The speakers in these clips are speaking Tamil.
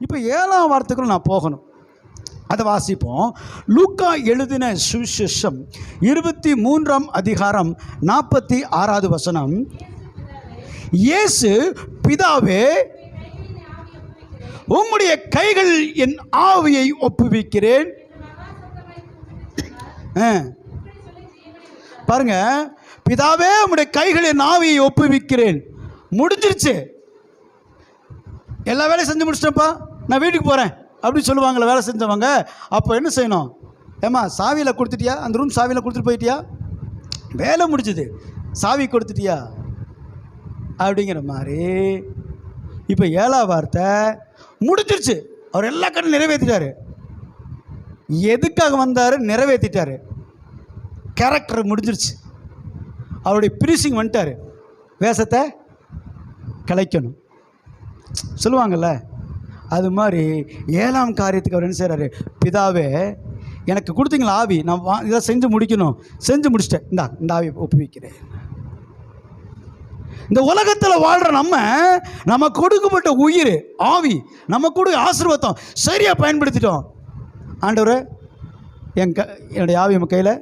இப்போ ஏழாம் வாரத்துக்குள்ள நான் போகணும். அதை வாசிப்போம். லூக்கா எழுதின சுவிசேஷம் இருபத்தி மூன்றாம் அதிகாரம் நாற்பத்தி ஆறாவது வசனம். இயேசு பிதாவே உம்முடைய கைகள் என் ஆவியை ஒப்புவிக்கிறேன். பாருங்க பிதாவே உம்முடைய கைகள் என் ஆவியை ஒப்புவிக்கிறேன். முடிஞ்சிருச்சு. எல்லா வேலையும் செஞ்சு முடிச்சிட்டேன்ப்பா. நான் வீட்டுக்கு போகிறேன் அப்படின்னு சொல்லுவாங்களே வேலை செஞ்சவங்க. அப்போ என்ன செய்யணும்? ஏம்மா சாவியில் கொடுத்துட்டியா? அந்த ரூம் சாவியில் கொடுத்துட்டு போயிட்டியா? வேலை முடிஞ்சுது. சாவி கொடுத்துட்டியா? அப்படிங்கிற மாதிரி. இப்போ ஏழா வார்த்தை முடிஞ்சிருச்சு. அவர் எல்லா கண்ணும் நிறைவேற்றிட்டாரு எதுக்காக வந்தார்? நிறைவேற்றிட்டார் கேரக்டர் முடிஞ்சிருச்சு. அவருடைய பிரிசிங் வந்துட்டார். வேஷத்தை கலைக்கணும். சொல்லுவாங்கல்ல அது மாதிரி ஏழாம் காரியத்துக்கு அவர் என்ன செய்கிறாரு பிதாவே எனக்கு கொடுத்தீங்களா ஆவி? நான் வா இதை செஞ்சு முடிக்கணும். செஞ்சு முடிச்சிட்டேன். இந்தா இந்த ஆவி ஒப்புவிக்கிறேன் இந்த உலகத்தில் வாழ்கிற நம்ம நம்ம கொடுக்கப்பட்ட உயிர் ஆவி நம்ம கொடு ஆசீர்வாதம் சரியாக பயன்படுத்திட்டோம். ஆண்டவர் என் க என்னுடைய ஆவி நம்ம கையில்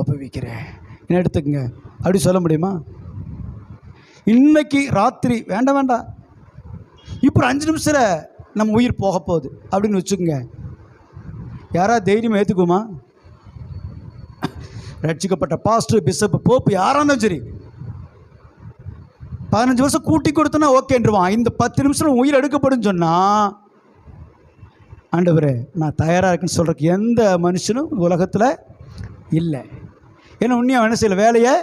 ஒப்புவிக்கிறேன் என்ன எடுத்துக்கங்க. அப்படி சொல்ல முடியுமா? இன்னைக்கு ராத்திரி வேண்டாம் வேண்டாம். இப்போ அஞ்சு நிமிஷத்தில் நம்ம உயிர் போக போகுது. அப்படின்னு வச்சுக்கோங்க. யாராவது தைரியம் ஏற்றுக்குமா ரட்சிக்கப்பட்ட பாஸ்டர் பிஷப் போப்பு யாராக இருந்தாலும் சரி. பதினஞ்சு வருஷம் கூட்டி கொடுத்தோன்னா ஓகேன்றுவான் இந்த பத்து நிமிஷம் உயிர் எடுக்கப்படும் சொன்னால் ஆண்டவரே நான் தயாராக இருக்குன்னு சொல்கிறதுக்கு எந்த மனுஷனும் உலகத்தில் இல்லை. ஏன்னா உன்னையும் என்ன செய்யல? வேலையை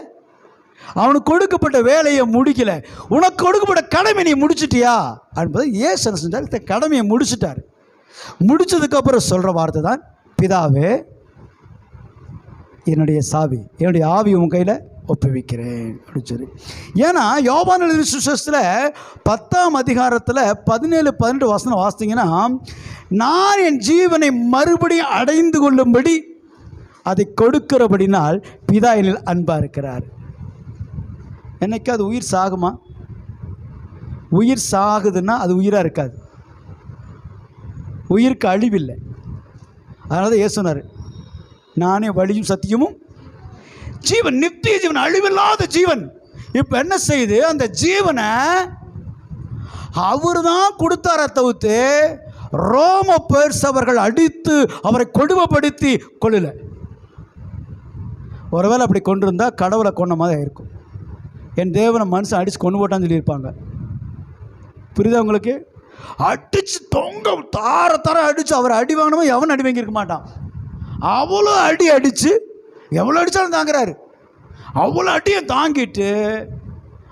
அவனுக்கு கொடுக்கப்பட்ட வேலையை முடிக்கல. உனக்கு கொடுக்கப்பட்ட கடமை நீ முடிச்சிட்டியா? என்பது ஏசன் செஞ்சார்? இந்த கடமையை முடிச்சிட்டார். முடிச்சதுக்கப்புறம் சொல்கிற வார்த்தை தான் பிதாவே என்னுடைய சாவி என்னுடைய ஆவி உன் கையில் ஒப்புவிக்கிறேன். அப்படின்னு சொல்லி. ஏன்னா யோபான எழுதின சுசத்தில் பத்தாம் அதிகாரத்தில் பதினேழு பதினெட்டு வசனம் வாசித்தீங்கன்னா நான் என் ஜீவனை மறுபடியும் அடைந்து கொள்ளும்படி அதை கொடுக்கிறபடினால் பிதா என்னில் அன்பாக இருக்கிறார் என்னைக்கு அது உயிர் சாகுமா? உயிர் சாகுதுன்னா அது உயிராக இருக்காது. உயிருக்கு அழிவில்லை. அதனால தான் ஏசுனார் நானே வழியும் சத்தியமும் ஜீவன் நித்திய ஜீவன் அழிவில்லாத ஜீவன். இப்போ என்ன செய்யுது? அந்த ஜீவனை அவர் தான் கொடுத்தார தவிர்த்து ரோம பேர்ஸ் அவர்கள் அடித்து அவரை கொடுமைப்படுத்தி கொள்ளல ஒருவேளை அப்படி கொண்டிருந்தால் கடவுளை கொண்ட மாதிரி இருக்கும் என் தேவனை மனுஷன் அடித்து கொண்டு போட்டான்னு சொல்லியிருப்பாங்க. புரியுதா உங்களுக்கு? அடிச்சு தொங்க தார தார அடித்து அவர் அடி வாங்கினவன் எவன் அடி வாங்கியிருக்க மாட்டான்? அவ்வளோ அடி அடித்து எவ்வளோ அடித்தாலும் தாங்குறாரு. அவ்வளோ அடியை தாங்கிட்டு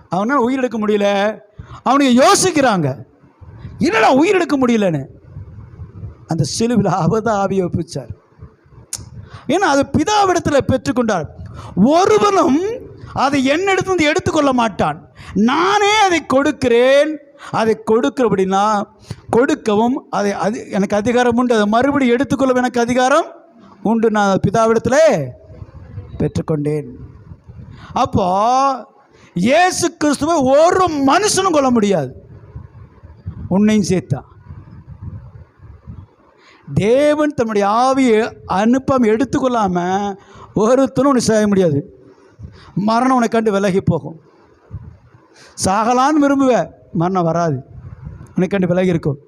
அவனால் உயிர் எடுக்க முடியல. அவனுக்கு யோசிக்கிறாங்க. என்னடா உயிர் எடுக்க முடியலன்னு. அந்த சிலுவில் அவதான் ஆவியை ஒப்பிச்சார். ஏன்னா அது பிதாவிடத்தில் பெற்றுக்கொண்டார். ஒருவனும் அதை என்னெடுத்து வந்து எடுத்துக்கொள்ள மாட்டான். நானே அதை கொடுக்கிறேன். அதை கொடுக்கிறபடினா கொடுக்கவும் அதை அது எனக்கு அதிகாரம் உண்டு. அதை மறுபடியும் எடுத்துக்கொள்ளவும் எனக்கு அதிகாரம் உண்டு. நான் பிதாவிடத்தில் பெற்றுக்கொண்டேன். அப்போ இயேசு கிறிஸ்துவை ஒரு மனுஷனும் கொள்ள முடியாது. உன்னையும் சேர்த்தான். தேவன் தன்னுடைய ஆவியை அனுப்பம் எடுத்துக்கொள்ளாமல் ஒருத்தனும் ஒன்று செய்ய முடியாது. மரணம் உன்னை கண்டு விலகி போகும். சாகலான்னு விரும்புவ மரணம் வராது. உன்னை கண்டு விலகி இருக்கும்.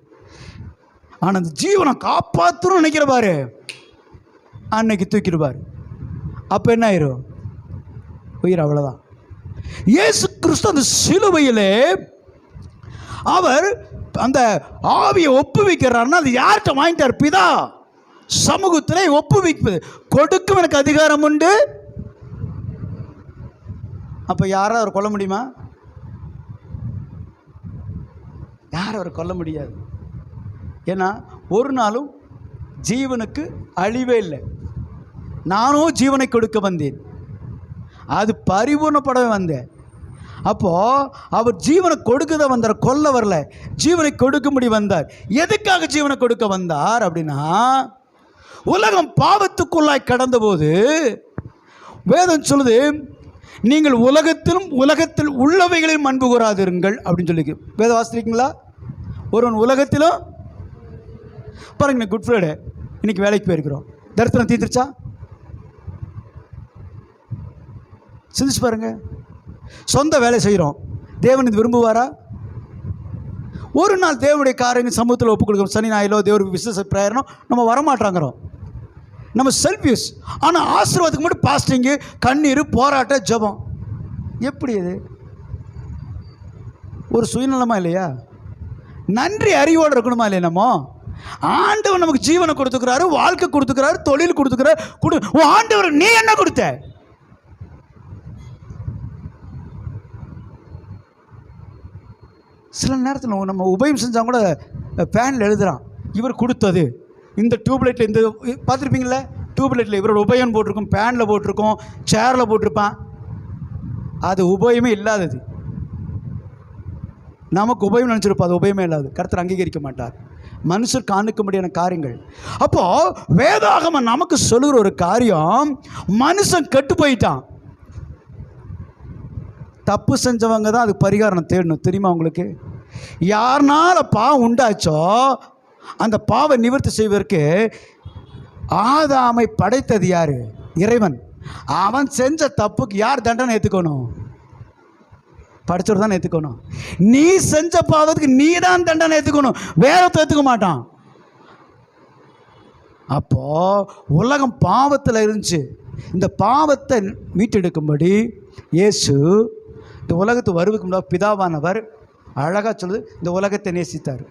ஆனால் அந்த ஜீவனை காப்பாற்றணும்னு நினைக்கிற பாரு. அன்னைக்கு தூக்கிடுவார். அப்போ என்ன ஆயிரும்? உயிர் அவ்வளோதான் இயேசு கிறிஸ்து அந்த சிலுவையிலே அவர் அந்த ஆவியை ஒப்புவிக்கிறார்னா அது யார்கிட்ட வாங்கிட்டார்? பிதா. சமூகத்தில் ஒப்புவிப்பது. கொடுக்கும் எனக்கு அதிகாரம் உண்டு. அப்போ யாரும் அவர் கொல்ல முடியுமா? யாரும் அவர் கொல்ல முடியாது. ஏன்னா ஒரு நாளும் ஜீவனுக்கு அழிவே இல்லை. நானும் ஜீவனை கொடுக்க வந்தேன். அது பரிபூர்ணப்படவே வந்தேன் அப்போது அவர் ஜீவனை கொடுக்கத வந்தார் கொல்ல வரல. ஜீவனை கொடுக்கும்படி வந்தார். எதுக்காக ஜீவனை கொடுக்க வந்தார் அப்படின்னா உலகம் பாவத்துக்குள்ளாய் கடந்தபோது வேதம் சொல்லுது நீங்கள் உலகத்திலும் உலகத்தில் உள்ளவைகளையும் அன்பு கூறாதிருங்கள் அப்படின்னு சொல்லி வேத வாசிக்கிறீங்களா? ஒருவன் உலகத்திலும் பாருங்க இன்னைக்கு குட் ஃப்ரைடே இன்னைக்கு வேலைக்கு போயிருக்கிறோம். தரித்திரம் தீர்த்துருச்சா? சிந்திச்சு பாருங்க. சொந்த வேலை செய்கிறோம் தேவன் இது விரும்புவாரா? ஒரு நாள் தேவனுடைய காரியங்கள் சமூகத்தில் ஒப்புக் கொடுக்கும் சனி ஞாயிலோ தேவர் விசேஷ பிரேரணோ நம்ம வரமாட்டாங்கிறோம். நம்ம செல்ஃப் யூஸ் ஆனால் ஆசீர்வாதத்துக்கு மட்டும் பாஸ்டிங்கு கண்ணீர் போராட்ட ஜெபம். எப்படி இது? ஒரு சுயநலமா இல்லையா? நன்றி அறிவோடு இருக்கணுமா இல்லையா நம்ம? ஆண்டவர் நமக்கு ஜீவனை கொடுத்துக்கிறாரு வாழ்க்கை கொடுத்துக்கிறாரு தொழில் கொடுத்துக்கிறாரு கொடு. உன் ஆண்டவர் நீ என்ன கொடுத்த? சில நேரத்தில் நம்ம உபயம் செஞ்சால் கூட பேனில் எழுதுகிறான் இவர் கொடுத்தது. இந்த டியூப்லைட்டில் இந்த பார்த்துருப்பீங்களே டியூப்லைட்டில் இவரோட உபயம் போட்டிருக்கும் பேனில் போட்டிருக்கோம் சேரில் போட்டிருப்பான். அது உபயமே இல்லாதது. நமக்கு உபயம் நினச்சிருப்போம் அது உபயமே இல்லாது. கருத்தர் அங்கீகரிக்க மாட்டார். மனுஷர் காணுக்க முடியாத காரியங்கள். அப்போ வேதாகம நமக்கு சொல்லுகிற ஒரு காரியம் மனுஷன் கெட்டு போயிட்டான். தப்பு செஞ்சவங்க தான் அதுக்கு பரிகாரம் தேடணும். தெரியுமா உங்களுக்கு? யாருனால பாவம் உண்டாச்சோ அந்த பாவ நிவர்த்தி செய்வதற்கு ஆதாமை படைத்தது யார்? இறைவன். அவன் செஞ்ச தப்புக்கு யார் தண்டனை ஏற்றுக்கணும் படிச்சவர் தான் ஏற்றுக்கணும் நீ செஞ்ச பாவத்துக்கு நீ தான் தண்டனை ஏற்றுக்கணும் வேற ஏற்றுக்க மாட்டான். அப்போ உலகம் பாவத்தில் இருந்துச்சு. இந்த பாவத்தை மீட்டெடுக்கும்படி இயேசு இந்த உலகத்து வருவதுக்கு முன்னாடி பிதாவானவர் அழகாக சொல்லுது இந்த உலகத்தை நேசித்தார்.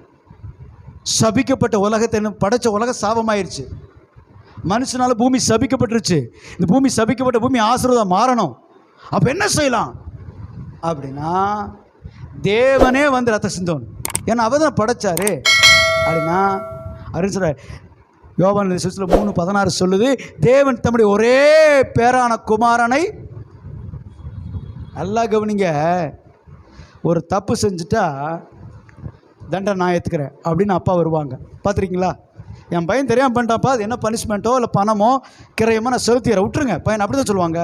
சபிக்கப்பட்ட உலகத்தை படைத்த படைச்ச உலகம் சாபமாயிருச்சு. மனுஷனால் பூமி சபிக்கப்பட்டுருச்சு. இந்த பூமி சபிக்கப்பட்ட பூமி ஆசீர்வாதம் மாறணும். அப்போ என்ன செய்யலாம்? அப்படின்னா தேவனே வந்து ரத்த சிந்தோன் ஏன்னா அவர் தான் படைச்சாரு. அப்படின்னா அப்படின்னு சொல்ற யோவான் மூணு பதினாறு சொல்லுது தேவன் தம்முடைய ஒரே பேரான குமாரனை நல்லா கவனிங்க. ஒரு தப்பு செஞ்சுட்டா தண்டனை நான் ஏற்றுக்கிறேன் அப்படின்னு அப்பா வருவாங்க. பார்த்துருக்கீங்களா? என் பையன் தெரியாமல் பண்ணிட்டாப்பா அது என்ன பனிஷ்மெண்ட்டோ இல்லை பணமோ கிரையமோ நான் செலுத்திடுறேன். விட்டுருங்க. பையன் அப்படி தான் சொல்லுவாங்க.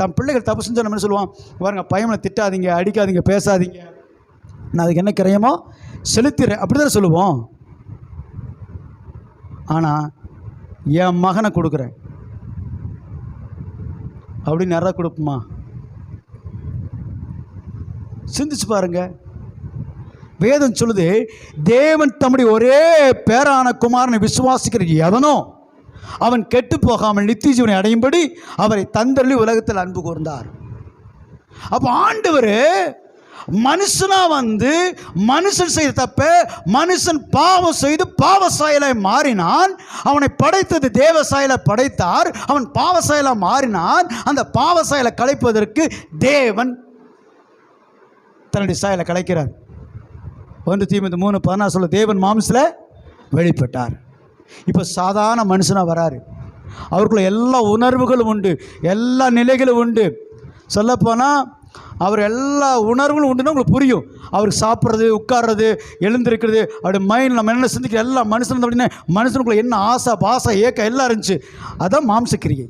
தன் பிள்ளைகள் தப்பு செஞ்சா நம்ம சொல்லுவான் பாருங்க பையனை திட்டாதீங்க அடிக்காதீங்க பேசாதீங்க. நான் அதுக்கு என்ன கிரையமோ செலுத்திடுறேன். அப்படி தான் சொல்லுவோம். ஆனால் என் மகனை கொடுக்குறேன். அப்படின்னு யாராவது கொடுப்போமா? சிந்திச்சு பாருங்க. வேதம் சொல்லுது தேவன் தம்முடைய ஒரே பேரான குமாரனை விசுவாசிக்கிற எவனோ அவன் கெட்டு போகாமல் நித்திய ஜீவனை அடையும்படி அவரை தந்தள்ளி உலகத்தில் அன்பு கூர்ந்தார். அப்போ ஆண்டவர் மனுஷனாக வந்து மனுஷன் செய்த தப்ப மனுஷன் பாவம் செய்து பாவ சாயலாய் மாறினான். அவனை படைத்தது தேவ சாயலை படைத்தார். அவன் பாவ மாறினான். அந்த பாவ சாயலை கலைப்பதற்கு தேவன் தன்னுடைய சாயலை கலைக்கிறார். ஒன்று தீமத்து மூணு பதினாறு சொல்ல தேவன் மாம்சில் வெளிப்பட்டார். இப்போ சாதாரண மனுஷனாக வராரு. அவருக்குள்ள எல்லா உணர்வுகளும் உண்டு எல்லா நிலைகளும் உண்டு. சொல்லப்போனால் அவர் எல்லா உணர்வுகளும் உண்டுன்னா உங்களுக்கு புரியும். அவருக்கு சாப்பிட்றது உட்கார்றது எழுந்திருக்கிறது அப்படி மைண்ட் நம்ம என்ன சிந்திக்கிற எல்லா மனுஷன் அப்படின்னா மனுஷனுக்குள்ள என்ன ஆசை பாசை ஏக்கம் எல்லாம் இருந்துச்சு. அதான் மாம்சக்கிரியை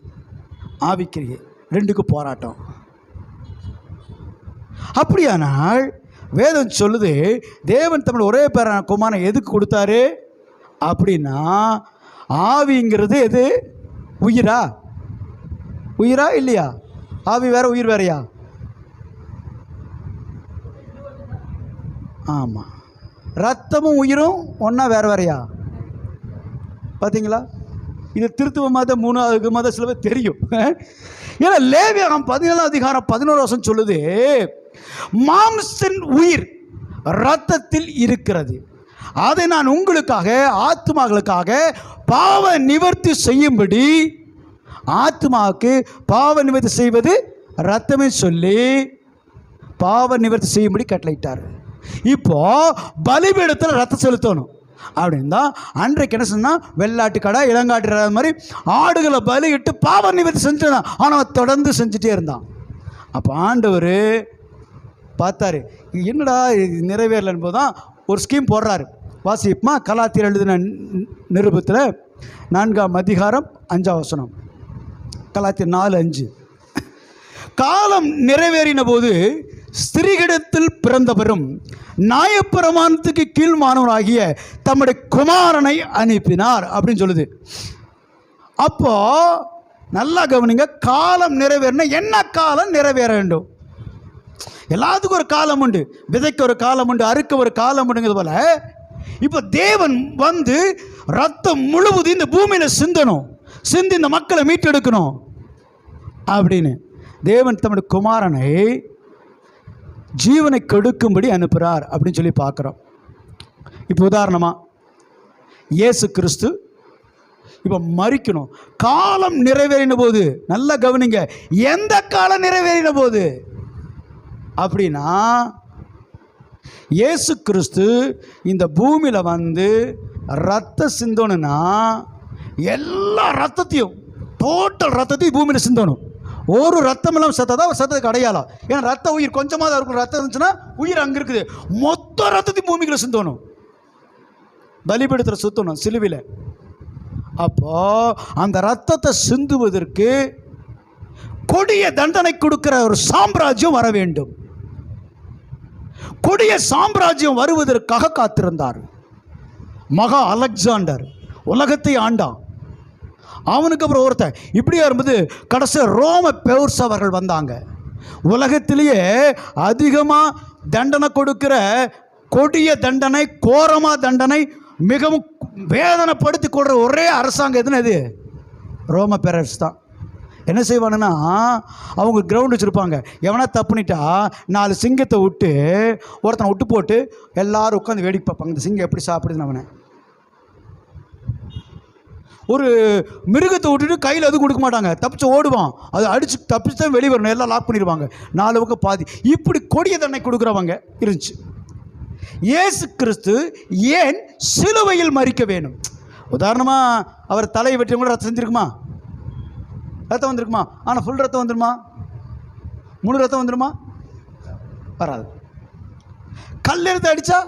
ஆவிக்கிரியை ரெண்டுக்கும் போராட்டம். அப்படியானால் வேதம் சொல்லுது தேவன் தமிழ் ஒரே பேரான குமாரன் எதுக்கு கொடுத்தாரு? அப்படின்னா ஆவிங்கிறது எது? உயிரா? உயிரா இல்லையா? ஆவி வேற உயிர் வேறயா? ஆமாம் ரத்தமும் உயிரும் ஒன்றா வேறு வேறையா? பார்த்தீங்களா இது திருத்துவ மத மூணாவது மத சில பேர் தெரியும். ஏன்னா லேவியகம் பதினேழாம் அதிகாரம் பதினோரு வருஷம் சொல்லுது மாம்சன் உயிர் ரத்தத்தில் இருக்கிறது. அதை நான் உங்களுக்காக ஆத்மாக்களுக்காக பாவ நிவர்த்தி செய்யும்படி ஆத்மாவுக்கு பாவ நிவர்த்தி செய்வது ரத்தமே சொல்லி பாவ நிவர்த்தி செய்யும்படி கட்டளையிட்டார். இப்போ பலிபீடத்தில் ரத்தம் செலுத்தணும். அப்படின்னா அன்றைக்கு என்ன சொன்னால் வெள்ளாட்டு கடை இளங்காட்டு மாதிரி ஆடுகளை பலியிட்டு பாவ நிவர்த்தி செஞ்சுதான் ஆனால் அவன் தொடர்ந்து செஞ்சுட்டே இருந்தான். அப்போ ஆண்டவர் பார்த்தாரு. என்னடா இது நிறைவேறலன்னு போது தான் ஒரு ஸ்கீம் போடுறாரு. வாசிப்புமா கலாத்தியர் எழுதின நிருபத்தில் நான்காம் அதிகாரம் அஞ்சாம் வசனம். கலாத்தியர் நாலு அஞ்சு. காலம் நிறைவேறின போது ஸ்திரீகிடத்தில் பிறந்தவரும் நியாயப்பிரமாணத்துக்கு கீழ்மானவராகிய தம்முடைய குமாரனை அனுப்பினார் அப்படின்னு சொல்லுது. அப்போ நல்லா கவனிங்க காலம் நிறைவேறினா என்ன காலம் நிறைவேற வேண்டும்? எல்லாத்துக்கும் ஒரு காலம் உண்டு. விதைக்க ஒரு காலம் உண்டு அறுக்க ஒரு காலம் உண்டுங்கிறது போல இப்போ தேவன் வந்து ரத்தம் முழுவதும் இந்த பூமியில் சிந்தணும். சிந்தி இந்த மக்களை மீட்டெடுக்கணும். அப்படின்னு. தேவன் தம்முடைய குமாரனை ஜீவனை கெடுக்கும்படி அனுப்புகிறார் அப்படின்னு சொல்லி பார்க்குறோம். இப்போ உதாரணமாக இயேசு கிறிஸ்து இப்போ மறிக்கணும் காலம் நிறைவேறின போது நல்லா கவனிங்க எந்த காலம் நிறைவேறின போது? அப்படின்னா இயேசு கிறிஸ்து இந்த பூமியில் வந்து ரத்த சிந்தணும்னா எல்லா ரத்தத்தையும் டோட்டல் ரத்தத்தையும் பூமியில் சிந்தணும். ஒரு ரத்தம் இல்லாமல் செத்ததா ஒரு சத்தத்துக்கு அடையாளம் ஏன்னா ரத்த உயிர் கொஞ்சமாக தான் இருக்கும். ரத்தம் இருந்துச்சுன்னா உயிர் அங்கே இருக்குது. மொத்த ரத்தத்தையும் பூமிக்குள்ள சிந்தணும். பலிபீடத்தில் சுத்தணும் சிலுவையில். அப்போ அந்த ரத்தத்தை சிந்துவதற்கு கொடிய தண்டனை கொடுக்கிற ஒரு சாம்ராஜ்யம் வர வேண்டும். கொடிய சாம்ராஜ்யம் வருவதற்காக காத்திருந்தார். மகா அலெக்சாண்டர் உலகத்தை ஆண்டான் அவனுக்கு அப்புறம் ஒருத்தன் இப்படியா இருந்தது? கடைசி ரோம பெவர்ஸ் அவர்கள் வந்தாங்க. உலகத்திலேயே அதிகமாக தண்டனை கொடுக்கிற கொடிய தண்டனை கோரமாக தண்டனை மிகவும் வேதனைப்படுத்தி கொள்கிற ஒரே அரசாங்கம் எதுன்னு அது? ரோம பெரர்ஸ் தான். என்ன செய்வானுன்னா அவங்க கிரவுண்ட் வச்சுருப்பாங்க. எவனா தப்புனிட்டா நாலு சிங்கத்தை விட்டு ஒருத்தனை விட்டு போட்டு எல்லாரும் உட்காந்து வேடிக்கை பார்ப்பாங்க. இந்த சிங்கம் எப்படி சாப்பிடுதுன்னு அவனை. ஒரு மிருகத்தை விட்டுட்டு கையில் அது கொடுக்க மாட்டாங்க. தப்பிச்சு ஓடுவான். அது அடிச்சு தப்பிச்சு தான் வெளியே வரணும். எல்லாம் லாக் பண்ணிடுவாங்க. நாலு பக்கம் பாதி. இப்படி கொடிய தண்டனை கொடுக்குறவங்க இருந்துச்சு. இயேசு கிறிஸ்து ஏன் சிலுவையில் மறிக்க வேணும் உதாரணமாக அவர் தலையை வெட்டி கூட ரத்தம் செஞ்சுருக்குமா? ரத்தம் வந்திருக்குமா? ஆனால் ஃபுல் ரத்தம் வந்துருமா? முழு ரத்தம் வந்துருமா? வராது. கல் எடுத்து அடிச்சா?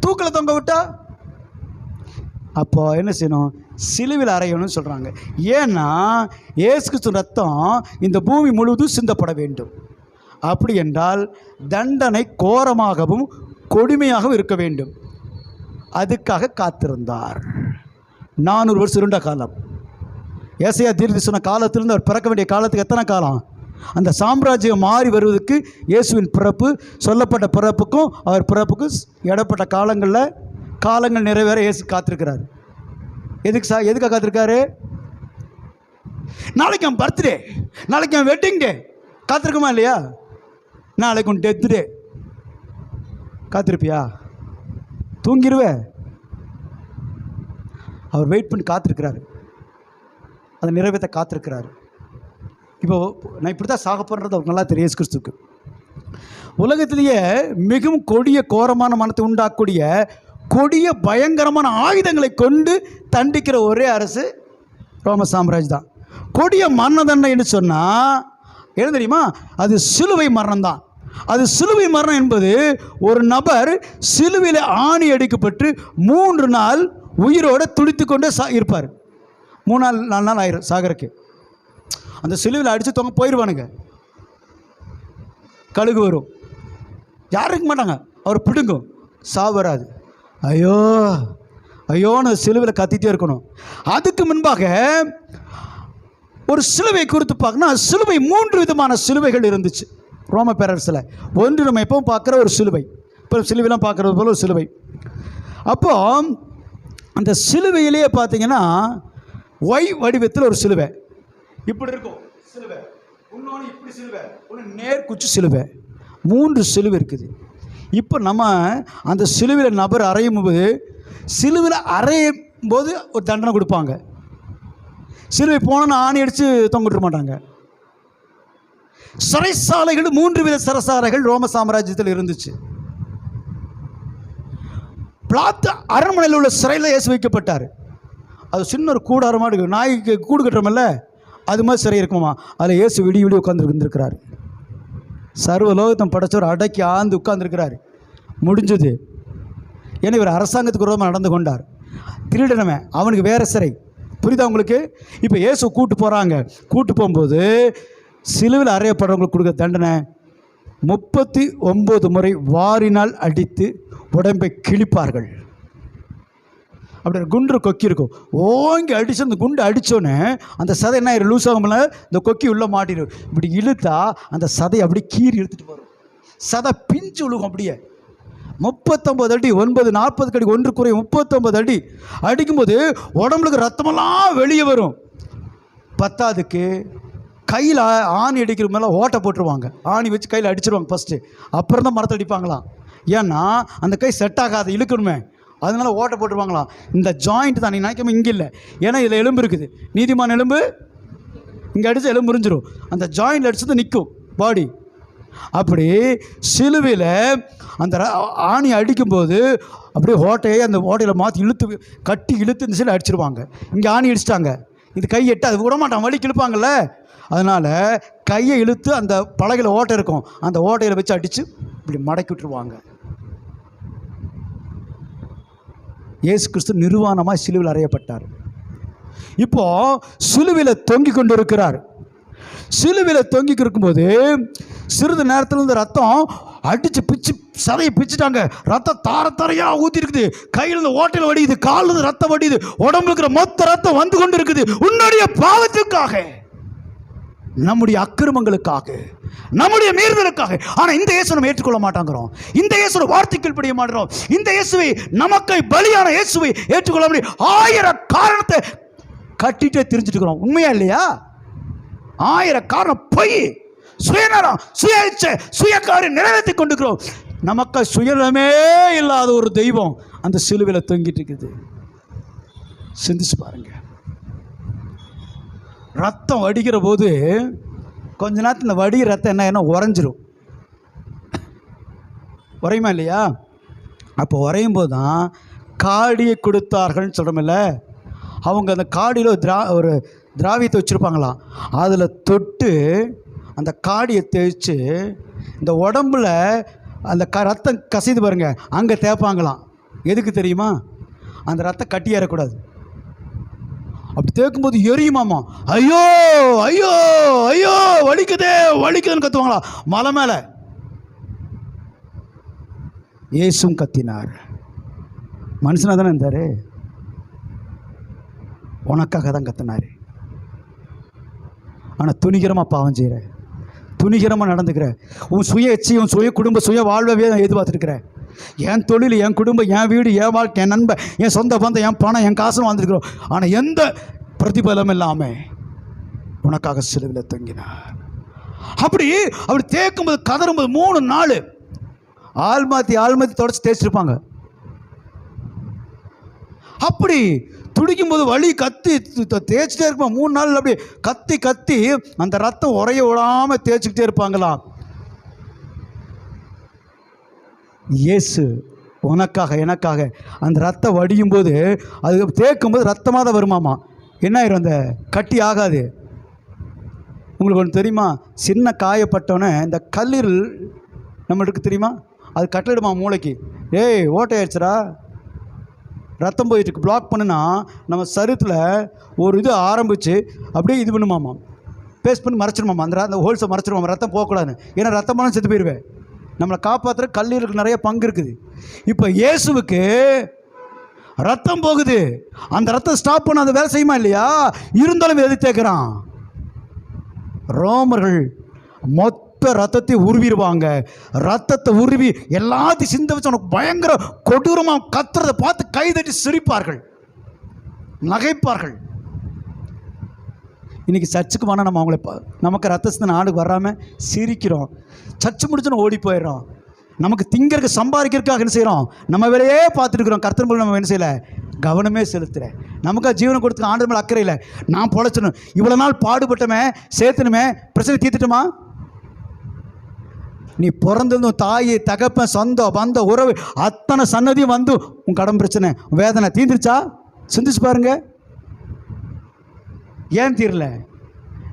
தூக்கில் தொங்க விட்டா? அப்போ என்ன செய்யணும்? சிலுவில் அறையணும்னு சொல்கிறாங்க ஏன்னா ஏசு கிறிஸ்து ரத்தம் இந்த பூமி முழுவதும் சிந்தப்பட வேண்டும். அப்படி என்றால் தண்டனை கோரமாகவும் கொடுமையாகவும் இருக்க வேண்டும். அதுக்காக காத்திருந்தார். நானூறு வருஷம் இருண்ட காலம். ஏசையா தீர்த்து சொன்ன காலத்திலிருந்து அவர் பிறக்க வேண்டிய காலத்துக்கு எத்தனை காலம்? அந்த சாம்ராஜ்யம் மாறி வருவதற்கு இயேசுவின் பிறப்பு சொல்லப்பட்ட பிறப்புக்கும் அவர் பிறப்புக்கும் இடப்பட்ட காலங்களில் காலங்கள் நிறைவேற இயேசு காத்திருக்கிறார். எதுக்கு சா எதுக்காக காத்திருக்காரு? நாளைக்கு அவன் பர்த்டே நாளைக்கு அவன் வெட்டிங் டே காத்திருக்குமா இல்லையா? நாளைக்கு உன் டெத் டே காத்திருப்பியா? தூங்கிடுவே அவர் வெயிட் பண்ணி காத்திருக்கிறாரு. அதை நிறைவேற்ற காத்திருக்கிறாரு. இப்போ நான் இப்படி தான் சாக போகிறது அவருக்கு நல்லா தெரியும் கிறிஸ்துக்கு உலகத்திலேயே மிகவும் கொடிய கோரமான மனத்தை உண்டாக்கக்கூடிய கொடிய பயங்கரமான ஆயுதங்களை கொண்டு தண்டிக்கிற ஒரே அரசு ரோம சாம்ராஜ் தான். கொடிய மரண தண்டனைன்னு சொன்னால் என்ன தெரியுமா? அது சிலுவை மரணம் தான். அது சிலுவை மரணம் என்பது ஒரு நபர் சிலுவையில் ஆணி அடிக்கப்பட்டு மூன்று நாள் உயிரோடு துடித்து கொண்டே சா இருப்பார். மூணு நாள் நாலு நாள் ஆயிரும் சாகருக்கு. அந்த சிலுவையில் அடித்து தொங்க போயிடுவானுங்க கழுகு வரும். யாரும் இருக்க மாட்டாங்க. அவர் பிடுங்கும். சாவு வராது. ஐயோ ஐயோன்னு சிலுவையில் கத்திட்டே இருக்கணும். அதுக்கு முன்பாக ஒரு சிலுவை குறித்து பார்க்கணும் சிலுவை மூன்று விதமான சிலுவைகள் இருந்துச்சு. ரோம பேரரசில். ஒன்று நம்ம எப்பவும் பார்க்குற ஒரு சிலுவை. இப்போ சிலுவைலாம் பார்க்குறது போல ஒரு சிலுவை. அப்போ அந்த சிலுவையிலேயே பார்த்தீங்கன்னா ஒய் வடிவத்தில் ஒரு சிலுவை. இப்படி இருக்கும். சிலுவை. இன்னொன்று இப்படி சிலுவை. ஒன்று நேர்குச்சி சிலுவை. மூன்று சிலுவை இருக்குது. இப்போ நம்ம அந்த சிலுவையில் நபர் அறையும் போது சிலுவையில் அறையும் போது ஒரு தண்டனை கொடுப்பாங்க. சிலுவை போனோன்னு ஆணி அடித்து தொங்கிட்டு மாட்டாங்க. சிறைசாலைகள் மூன்று வித சிறைசாலைகள் ரோம சாம்ராஜ்யத்தில் இருந்துச்சு. பிளாத்து அரண்மனையில் உள்ள சிறையில் இயேசு வைக்கப்பட்டார். அது சின்ன ஒரு கூடாரமாக இருக்குது நாய்க்கு கூடு கட்டுறமில்ல? அது மாதிரி சிறை இருக்குமா அதில் இயேசு விடி விடி உட்காந்துருந்துருக்கிறார் சர்வ லோகத்தம் படைச்சவர் அடக்கி ஆழ்ந்து உட்காந்துருக்கிறார் முடிஞ்சது. ஏன்னா இவர் அரசாங்கத்துக்கு விரோதமாக நடந்து கொண்டார். திருடனவன் அவனுக்கு வேறு சிறை. புரியுதா உங்களுக்கு? இப்போ இயேசு கூட்டு போகிறாங்க கூட்டு போகும்போது சிலுவில் அறையப்படுறவங்களுக்கு கொடுக்க தண்டனை முப்பத்தி ஒம்பது முறை வாரினால் அடித்து உடம்பை கிழிப்பார்கள். அப்படி ஒரு குண்டு கொக்கி இருக்கும். ஓங்கி அடிச்சு அந்த குண்டு அடித்தோன்னே அந்த சதை என்ன ஆயிரும்? லூஸ் ஆகும்ல இந்த கொக்கி உள்ளே மாட்டிடும். இப்படி இழுத்தா அந்த சதை அப்படி கீறி இழுத்துட்டு வரும் சதை பிஞ்சு விழுகும் அப்படியே. முப்பத்தொம்பது அடி ஒன்பது நாற்பது அடி ஒன்று குறை முப்பத்தொம்பது அடி. அடிக்கும்போது உடம்புக்கு ரத்தமெல்லாம் வெளியே வரும். பத்தாவதுக்கு கையில் ஆணி அடிக்கிற மேலே ஓட்டை போட்டுருவாங்க. ஆணி வச்சு கையில் அடிச்சிருவாங்க ஃபஸ்ட்டு அப்புறம் தான் மரத்தை அடிப்பாங்களாம். ஏன்னா அந்த கை செட் ஆகாது இழுக்கணுமே. அதனால ஓட்டை போட்டுருவாங்களாம். இந்த ஜாயிண்ட் தான் நீ நினைக்காம இங்கே இல்லை. ஏன்னா இதில் எலும்பு இருக்குது. நீதிமான எலும்பு இங்கே அடித்து எலும்பு முறிஞ்சிடும் அந்த ஜாயிண்ட் அடிச்சது நிற்கும் பாடி அப்படி சிலுவையில் அந்த ர- ஆணி அடிக்கும்போது அப்படியே ஓட்டையை அந்த ஓட்டையில் மாற்றி இழுத்து கட்டி இழுத்து இந்த சைடு அடிச்சிருவாங்க. இங்கே ஆணி அடிச்சிட்டாங்க. இது கை எட்டு அது விட மாட்டான் வலி இழுப்பாங்கல்ல அதனால் கையை இழுத்து அந்த பலகையில் ஓட்டை இருக்கும். அந்த ஓட்டையில் வச்சு அடித்து இப்படி மடக்கி விட்டுருவாங்க. இயேசு கிறிஸ்து நிர்வாணமாக சிலுவில் அறையப்பட்டார். இப்போ சிலுவில் தொங்கி கொண்டு இருக்கிறார் சிலுவில் தொங்கி இருக்கும்போது சிறிது நேரத்தில் இந்த ரத்தம் அடித்து பிச்சு சதையை பிச்சுட்டாங்க. ரத்தம் தார தரையாக ஊற்றி இருக்குது கையில் இருந்து ஓட்டையில் வடியுது காலில் இருந்து ரத்தம் வடியுது. உடம்புல இருக்கிற மொத்த ரத்தம் வந்து கொண்டு இருக்குது உன்னுடைய பாவத்துக்காக. நம்முடைய அக்கிரமங்களுக்காக நம்முடைய மீறுதலுக்காக. ஆனா இந்த இயேசு நம்ம ஏற்றுக்கொள்ள மாட்டாங்கிறோம். இந்த இயேசு வார்த்தைக்கு படிய மாட்டோம் இந்த இயேசுவை நமக்கை பலியான இயேசுவை ஏற்றுக்கொள்ள முடியும் ஆயிரம் காரணத்தை கட்டிட்டே தெரிஞ்சுட்டு இருக்கிறோம் உண்மையா இல்லையா? ஆயிரம் காரணம் பொய் சுயநலம் சுய இச்சை சுயக்காரி நிறைவேற்றி கொண்டுக்கிறோம் நமக்கு சுயநலமே இல்லாத ஒரு தெய்வம் அந்த சிலுவையில் தொங்கிட்டு இருக்குது. சிந்திச்சு பாருங்கள் ரத்தம் வடிக்கிற போது கொஞ்ச நேரத்தில் இந்த வடி ரத்தம் என்ன என்ன உறைஞ்சிரும். உறையுமா இல்லையா? அப்போ உறையும் போது தான் காடியை கொடுத்தார்கள்னு சொல்கிறோமில்ல அவங்க அந்த காடியில் திரா ஒரு திராவியத்தை வச்சுருப்பாங்களாம் அதில் தொட்டு அந்த காடியை தேய்ச்சி இந்த உடம்புல அந்த க ரத்தம் கசிது பாருங்கள் அங்கே தேய்ப்பாங்களாம். எதுக்கு தெரியுமா? அந்த ரத்தம் கட்டி ஏறக்கூடாது. அப்படி தேய்க்கும்போது எரியுமாமா? ஐயோ ஐயோ ஐயோ வலிக்குதே வலிக்குதுன்னு கத்துவாங்களா? மலை மேலே. இயேசும் கத்தினார். மனுஷனாக தானே இருந்தார்? உனக்காக தான் கத்தினார். ஆனால் துணிகரமாக பாவம் செய்கிற துணிகரமாக நடந்துக்கிற. உன் சுய எச்சி உன் சுய குடும்ப சுய வாழ்வே நான் எதிர்பார்த்துருக்கிற என் தொழில் என் குடும்பம் என் வீடு என் வாழ்க்கை என் நண்பன் என் சொந்த பந்தம் என் பணம் என் காசும் வாழ்ந்துருக்கிறோம். ஆனால் எந்த பிரதிபலம் இல்லாமல் உனக்காக சிலுவில் தங்கினார். அப்படி அப்படி தேய்க்கும்போது கதறும்போது மூணு நாள் ஆல்மாத்தி ஆல்மாத்தி ஆள் தொடச்சி தேய்ச்சிருப்பாங்க. அப்படி துடிக்கும்போது வலி கத்தி தேய்ச்சிட்டே இருப்பான் மூணு நாள் அப்படி கத்தி கத்தி அந்த ரத்தம் உரைய விடாமல் தேய்ச்சிக்கிட்டே இருப்பாங்களாம். இயேசு உனக்காக எனக்காக. அந்த ரத்தம் வடியும் போது அது தேய்க்கும்போது ரத்தமாக தான் வருமாமா? என்ன ஆயிரும் அந்த கட்டி ஆகாது. உங்களுக்கு ஒன்று தெரியுமா? சின்ன காயப்பட்டோன்னே இந்த கல்லீரல் நம்மளுக்கு தெரியுமா? அது கட்டிடுமா மூளைக்கு? ஏய் ஓட்டையாயிடுச்சுடா. ரத்தம் போயிட்டு பிளாக் பண்ணுனா நம்ம சருத்தில் ஒரு இது ஆரம்பித்து அப்படியே இது பண்ணுமாமா? பேஸ்ட் பண்ணி மறைச்சிருமாமா? அந்த அந்த ஹோல்ஸை மறைச்சிருமாமா? ரத்தம் போகக்கூடாதுன்னு. ஏன்னா ரத்தம் போனால் செத்து போயிடுவேன் நம்மளை காப்பாற்றுற கல்லீரலுக்கு நிறைய பங்கு இருக்குது. இப்போ இயேசுவுக்கு ரத்தம் போகுது. அந்த ரத்தம் ஸ்டாப் பண்ண அந்த வேலை செய்யுமா இல்லையா? இருந்தாலும் எது தேக்கிறான் ரோமர்கள் மொத்த ரத்தத்தை உருவிடுவாங்க. ரத்தத்தை உருவி எல்லாத்தையும் சிந்த வச்சு உனக்கு பயங்கர கொடூரமாக கத்துறதை பார்த்து கைதட்டி சிரிப்பார்கள். நகைப்பார்கள். இன்றைக்கி சர்ச்சுக்கு போனால் நம்ம அவங்கள நமக்கு ரத்த சிந்தனை ஆளுக்கு வராமல் சிரிக்கிறோம். சர்ச்சு முடிச்சோன்னு ஓடி போயிடுறோம். நமக்கு திங்கறதுக்கு சம்பாதிக்கிறதுக்காக என்ன செய்கிறோம் நம்ம வேலையே பார்த்துட்டு கர்த்தன் நம்ம என்ன செய்யலை? கவனமே செலுத்துகிறேன் நமக்கு ஜீவனை கொடுத்து ஆண்டு மேலே அக்கறை இல்லை. நான் பொழைச்சணும் இவ்வளோ நாள் பாடுபட்டமே சேர்த்துணுமே பிரச்சனை தீர்த்துட்டுமா? நீ பிறந்திருந்தும் தாய் தகப்பன் சொந்தம் பந்த உறவு அத்தனை சன்னதியும் வந்து உன் கடன் பிரச்சனை வேதனை தீர்ந்துருச்சா? சிந்திச்சு பாருங்கள் ஏன் தீரல?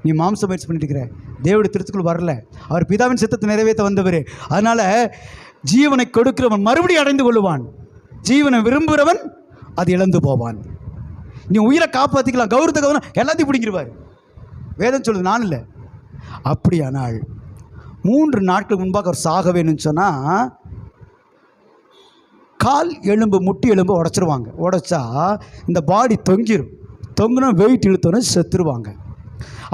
நீ மாம்ச முயற்சி பண்ணிட்டு இருக்கிற தேவடைய திருத்துக்குள் வரல. அவர் பிதாவின் சித்தத்தை நிறைவேற்ற வந்தவர். அதனால ஜீவனை கொடுக்கிறவன் மறுபடியும் அடைந்து கொள்ளுவான். ஜீவனை விரும்புகிறவன் அது இழந்து போவான். நீ உயிரை காப்பாற்றிக்கலாம் கௌரவத்தை கௌரவம் எல்லாத்தையும் பிடிங்கிருவார். வேதம் சொல்லுது நான் இல்லை. அப்படியானால் மூன்று நாட்கள் முன்பாக அவர் சாக வேணும்னு சொன்னால் கால் எலும்பு முட்டி எலும்பு உடச்சிருவாங்க. உடைச்சா இந்த பாடி தொங்கிரும். தொங்குனா வெயிட் இழுத்தோன்னே செத்துருவாங்க.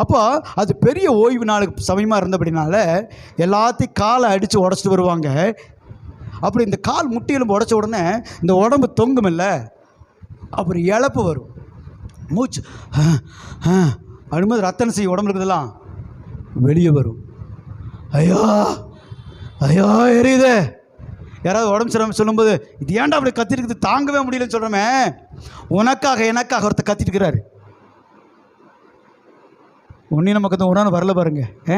அப்போ அது பெரிய ஓய்வு நாளுக்கு சமயமாக இருந்தபடினால எல்லாத்தையும் காலை அடித்து உடச்சிட்டு வருவாங்க. அப்படி இந்த கால் முட்டி உடச்ச உடனே இந்த உடம்பு தொங்கும் இல்லை அப்புறம் இழப்பு வரும். மூச்சு அனுமதி ரத்தன செய்ய உடம்பு இருக்குதெல்லாம் வெளியே வரும். ஐயா ஐயா எரியுதே. யாராவது உடம்பு சிரமம் சொல்லும்போது இது ஏன்டா அப்படி கத்திருக்குது? தாங்கவே முடியலன்னு சொல்கிறோமே உனக்காக எனக்காக ஒருத்தர் கத்திருக்கிறாரு. இருக்கிறாரு நமக்கு தான் உடனே வரல பாருங்க. ஏ?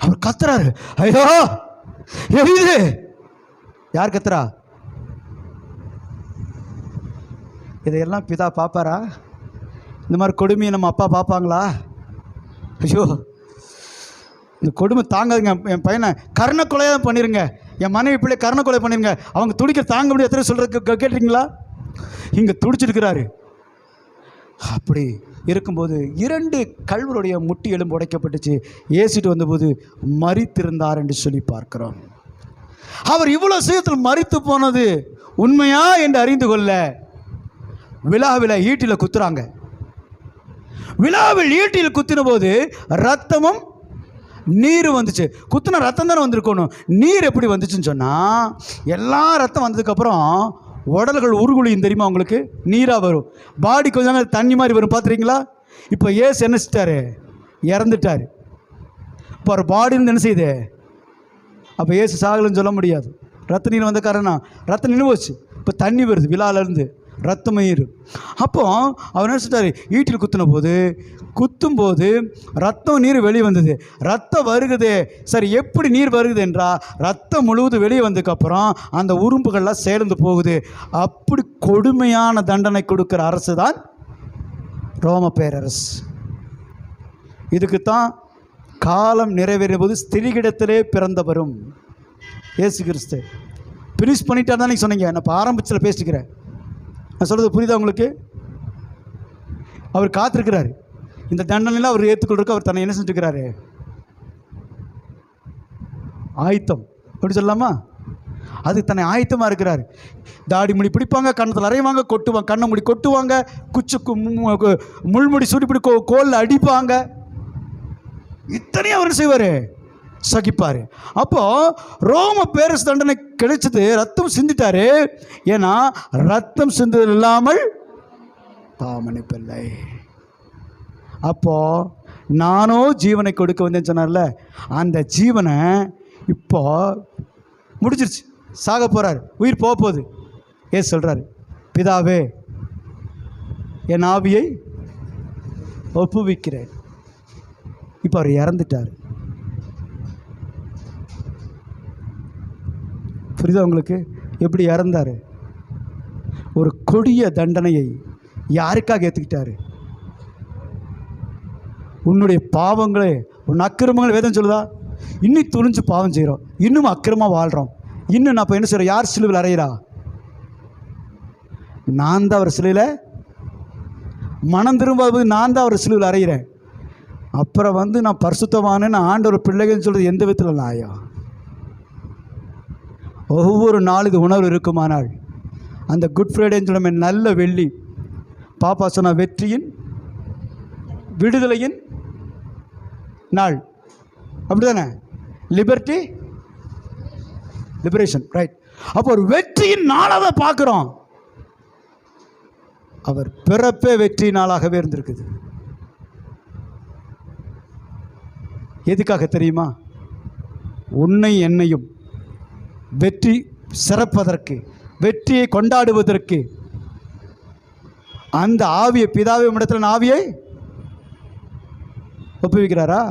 அவர் கத்துறாரு. ஐயோ! எரியுது. யார் கத்துறா? இதையெல்லாம் பிதா பார்ப்பாரா இந்த மாதிரி கொடுமையை நம்ம அப்பா பார்ப்பாங்களா ஐயோ! இந்த கொடுமை தாங்காதுங்க. என் பையனை கருணை கொலையாக பண்ணிருங்க. என் மனைவி பிள்ளை கருணை கொலை பண்ணிருங்க. அவங்க துடிக்க தாங்க முடியாது. எத்தனை சொல்கிறதுக்கு கேட்டிருக்கீங்களா? இங்கே துடிச்சிருக்கிறாரு. அப்படி இருக்கும்போது இரண்டு கல்வருடைய முட்டி எலும்பு உடைக்கப்பட்டுச்சு. ஏசிட்டு வந்தபோது மறித்திருந்தார் என்று சொல்லி பார்க்கிறோம். அவர் இவ்வளோ சீக்கிரத்தில் மறித்து போனது உண்மையா என்று அறிந்து கொள்ள விழாவில் ஈட்டியில் குத்துறாங்க. விழாவில் ஈட்டில் குத்தின போது ரத்தமும் நீர் வந்துச்சு. குத்துன ரத்தம் தானே வந்திருக்கணும். நீர் எப்படி வந்துச்சுன்னு சொன்னால் எல்லா ரத்தம் வந்ததுக்கப்புறம் உடல்கள் உருகுழியும் தெரியுமா உங்களுக்கு? நீராக வரும். பாடி கொஞ்சம் தண்ணி மாதிரி வரும். பார்த்துறீங்களா இப்போ ஏசு என்ன செஞ்சிட்டாரு? இறந்துட்டார். இப்போ ஒரு பாடி இருந்து என்ன செய்யுது? அப்போ ஏசு சாகலன்னு சொல்ல முடியாது. ரத்த நீர் வந்த காரணம் ரத்தம் நின்று போச்சு இப்போ தண்ணி வருது விழாலேருந்து ரத்தமயிர் அப்போ அவர் என்ன செஞ்சார் ஈட்டில் குத்தின போது குத்தும்போது ரத்தம் நீர் வெளியே வந்தது. ரத்தம் வருகுதே. சரி எப்படி நீர் வருகுது என்றால் ரத்தம் முழுவதும் வெளியே வந்ததுக்கப்புறம் அந்த உறும்புகள்லாம் சேர்ந்து போகுது. அப்படி கொடுமையான தண்டனை கொடுக்குற அரசு தான் ரோம பேரரசு. இதுக்குத்தான் காலம் நிறைவேறிய போது ஸ்திரிகிடத்திலே பிறந்தவரும். ஏசு கிறிஸ்து. பிரிஸ் பண்ணிட்டா தான் நீங்கள் சொன்னீங்க. நான் இப்போ ஆரம்பத்தில் பேசிக்கிறேன். நான் சொல்கிறது புரியுதா உங்களுக்கு? அவர் காத்திருக்கிறார். இந்த தண்டனையில் அவர் ஏற்றுக்கொள்றதுக்கு அவர் தன்னை என்ன செஞ்சுக்கிறாரு? ஆயத்தம். அப்படி சொல்லலாமா? அது தன்னை ஆயத்தமாக இருக்கிறார். தாடி முடி பிடிப்பாங்க கன்னத்தில் அரைவாங்க கொட்டுவாங்க கண்ணை முடி கொட்டுவாங்க குச்சு முள்முடி சுடிப்பிடி கோ கோலில் அடிப்பாங்க. இத்தனையும் அவர் செய்வார்? சகிப்பார். அப்போது ரோம பேரஸ் தண்டனை கிடைச்சது ரத்தம் சிந்திட்டார். ஏன்னா ரத்தம் சிந்தது இல்லாமல் தாமணிப்பில்லை அப்போது நானும் ஜீவனை கொடுக்க வந்தேன்னு சொன்னார்ல அந்த ஜீவனை இப்போ முடிச்சிருச்சு சாக போகிறார் உயிர் போக போகுது. ஏ சொல்கிறாரு பிதாவே என் ஆவியை ஒப்புவிக்கிறேன். இப்போ அவர் இறந்துட்டார். புரியுதா உங்களுக்கு? எப்படி இறந்தார்? ஒரு கொடிய தண்டனையை யாருக்காக ஏற்றுக்கிட்டார் உன்னுடைய பாவங்களே உன் அக்கிரமங்கள் வேதம் சொல்லுதா? இன்னும் துணிஞ்சு பாவம் செய்கிறோம் இன்னும் அக்கிரமாக வாழ்கிறோம் இன்னும் நான் இப்போ என்ன செய்கிறோம் யார் சிலுவில் அறையிறா? நான் தான் அவர் சிலையில் மனம் திரும்பாதபோது நான் தான் அவர் சிலுவில் அறையிறேன். அப்புறம் வந்து நான் பரிசுத்தமானேன்னு ஆண்டவர் பிள்ளைகள்னு சொல்கிறது எந்த விதத்தில் நான் ஆயா ஒவ்வொரு நாள் இது உணர்வு இருக்குமானால் அந்த குட் ஃப்ரைடேன்னு சொல்லுமே நல்ல வெள்ளி. பாப்பா சொன்ன வெற்றியின் விடுதலையின் நாள். அப்படிதானே லிபர்ட்டி லிபரேஷன் ரைட் அப்போ ஒரு வெற்றியின் நாளாக தான் பார்க்குறோம். அவர் பிறப்பே வெற்றி நாளாகவே இருந்திருக்குது. எதுக்காக தெரியுமா? உன்னை என்னையும் வெற்றி சிறப்பதற்கு வெற்றியை கொண்டாடுவதற்கு. அந்த ஆவியை பிதாவை இடத்துல ஆவியை ஒப்புவிக்கிறாரா?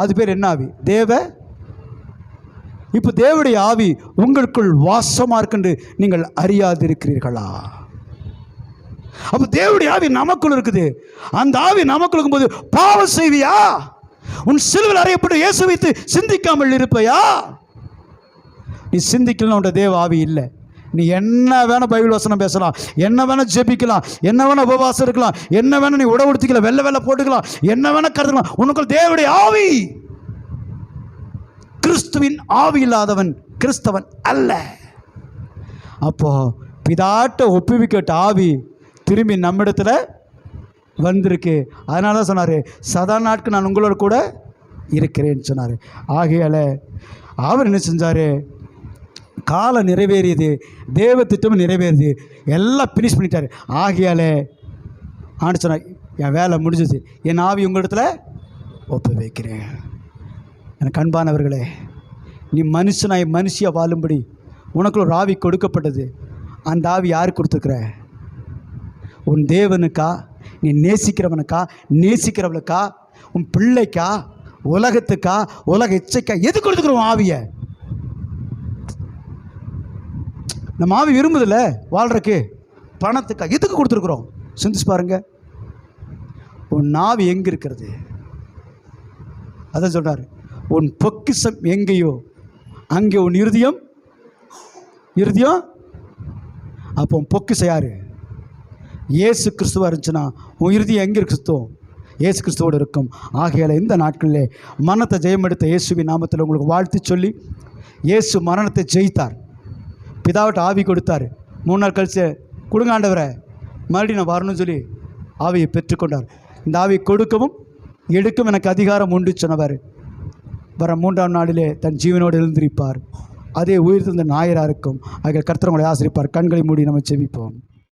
அது பேர் என்ன ஆவி? தேவ? இப்போ தேவடைய ஆவி உங்களுக்குள் வாசமாக இருக்குன்னு நீங்கள் அறியாதிருக்கிறீர்களா? அப்போ தேவடைய ஆவி நமக்குள் இருக்குது. அந்த ஆவி நமக்குள் இருக்கும்போது பாவம் செய்வியா? உன் சிலுவில் அறையப்பட்டு இயேசு வைத்து சிந்திக்காமல் இருப்பையா? நீ சிந்திக்கலாம் தேவ ஆவி இல்லை. நீ என்ன வேணால் பைபிள் வசனம் பேசலாம். என்ன வேணால் ஜெபிக்கலாம். என்ன வேணால் உபவாசம் இருக்கலாம். என்ன வேணால் நீ உடவுடுத்திக்கலாம் வெள்ளை வெள்ளை போட்டுக்கலாம். என்ன வேணால் கருதுக்கலாம் உனக்குள் தேவடைய ஆவி. கிறிஸ்துவின் ஆவி இல்லாதவன் கிறிஸ்தவன் அல்ல. அப்போ பிதாட்ட ஒப்புவிக்கட்ட ஆவி திரும்பி நம்மிடத்தில் வந்திருக்கு. அதனால தான் சொன்னார் சதா நாட்கள் நான் உங்களோட கூட இருக்கிறேன்னு சொன்னார். ஆகையால் அவர் என்ன செஞ்சார்? காலம் நிறைவேறியது தேவ திட்டம் நிறைவேறுது எல்லாம் ஃபினிஷ் பண்ணிட்டார். ஆகியாலே ஆண்டு சொன்னார் என் வேலை முடிஞ்சது. என் ஆவி உங்களிடத்தில் ஒப்பு வைக்கிறேன் எனக்கு அன்பானவர்களே நீ மனுஷனாய் மனுஷியாக வாழும்படி உனக்குள்ள ஒரு ஆவி கொடுக்கப்பட்டது. அந்த ஆவி யார் கொடுத்துருக்குற? உன் தேவனுக்கா? நீ நேசிக்கிறவனுக்கா? நேசிக்கிறவளுக்கா? உன் பிள்ளைக்கா? உலகத்துக்கா? உலக இச்சைக்கா? எது கொடுத்துக்கிறோம் ஆவியை? நம்ம ஆவி விரும்புதில்ல வாழ்றக்கு பணத்துக்காக எதுக்கு கொடுத்துருக்குறோம்? சிந்திச்சு பாருங்க. உன் ஆவி எங்கே இருக்கிறது? அதான் சொல்கிறார் உன் பொக்கிஷம் எங்கேயோ? அங்கே உன் இருதயம்? இருதயம்? அப்போ உன் பொக்கிஷம் யார்? இயேசு கிறிஸ்துவா இருந்துச்சுன்னா உன் இறுதியம் எங்கே கிறிஸ்துவம் ஏசு கிறிஸ்துவோடு இருக்கும். ஆகையால் இந்த நாட்களிலே மரணத்தை ஜெயமெடுத்த இயேசுவின் நாமத்தில் உங்களுக்கு வாழ்த்து சொல்லி இயேசு மரணத்தை ஜெயித்தார். பிதாவிட்ட ஆவி கொடுத்தார். மூணு நாள் கழிச்சு கொடுங்க ஆண்டவரை மறுபடியும் நான் வரணும்னு சொல்லி ஆவியை பெற்றுக்கொண்டார் இந்த ஆவியை கொடுக்கவும் எடுக்கும் எனக்கு அதிகாரம் உண்டு சொன்னவர் வர மூன்றாம் நாளிலே தன் ஜீவனோடு எழுந்திருப்பார். அதே உயிர்த்தெழுந்த ஞாயிறாக இருக்கும் ஆகிய கர்த்தர் ஆசிரிப்பார் கண்களை மூடி நம்ம செவிப்போம்